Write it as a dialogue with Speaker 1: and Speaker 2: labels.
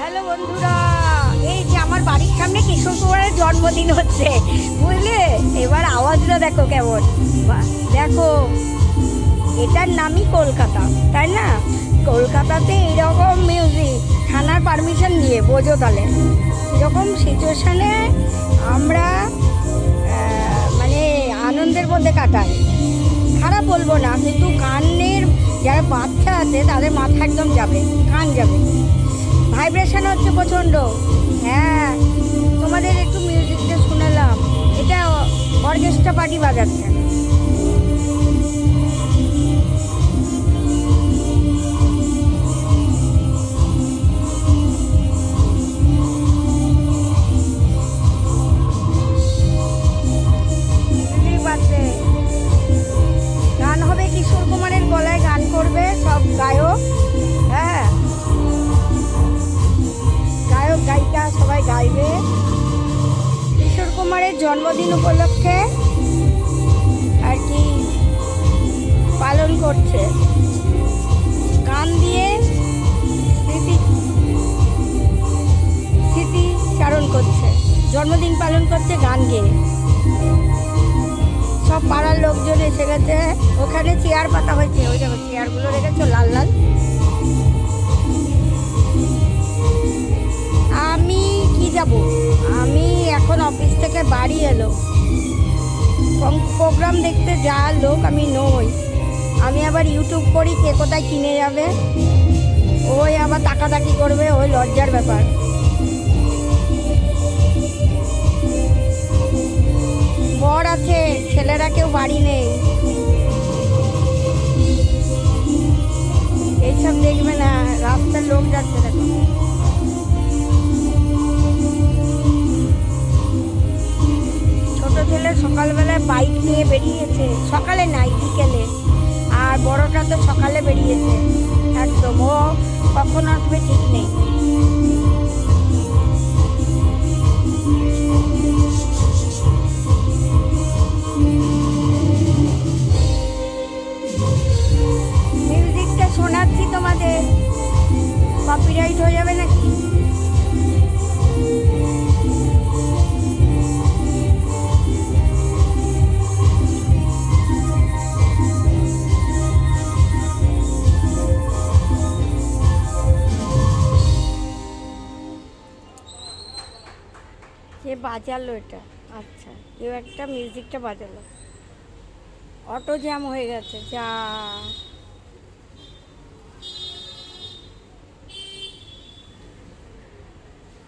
Speaker 1: Hello বন্ধুরা, এই যে আমার বাড়ির সামনে কিশোর কুমারের জন্মদিন হচ্ছে, বুঝলে? এবার আওয়াজটা দেখো কেমন। দেখো, এটার নামই কলকাতা, তাই না? কলকাতাতে এরকম মিউজিক থানার পারমিশন নিয়ে, বোঝো তাহলে। এরকম সিচুয়েশনে আমরা মানে আনন্দের মধ্যে কাটাই। খারাপ বলব না, কিন্তু কানের, যারা বাচ্চা আছে, তাদের মাথা একদম যাবে, কান যাবে। ভাইব্রেশন হচ্ছে প্রচণ্ড। হ্যাঁ তোমাদের একটু মিউজিকটা শুনালাম। এটা অর্কেস্ট্রা পার্টি বাজাচ্ছে। সবাই গাইবে। কিশোর কুমারের জন্মদিন উপলক্ষে আর কি পালন করছে। গান দিয়ে স্মৃতি স্মৃতি চারণ করছে। জন্মদিন পালন করছে গান গেয়ে। সব পাড়ার লোকজন এসে গেছে। ওখানে চেয়ার পাতা হয়েছে। ওই দেখো, চেয়ারগুলো রেখেছো লাল লাল। অফিস থেকে বাড়ি এলো। প্রোগ্রাম দেখতে যা লোক, আমি নই। আমি আবার ইউটিউব করি কে কোথায় কিনে যাবে। ওই আবার তাকাতাকি করবে, ওই লজ্জার ব্যাপার। বর আছে, ছেলেরা কেউ বাড়ি নেই। সকালবেলায় বাইক নিয়ে বেরিয়েছে। সকালে নাই বিকেলে। আর বড়টা তো সকালে বেরিয়েছে। একদম। ও কখন আসবে ঠিক নেই। মিউজিকটা শোনাচ্ছি তোমাদের। কপিরাইট হয়ে যাবে নাকি? কে বাজালো এটা? আচ্ছা কেউ একটা মিউজিকটা বাজালো। অটো জ্যাম হয়ে গেছে যা।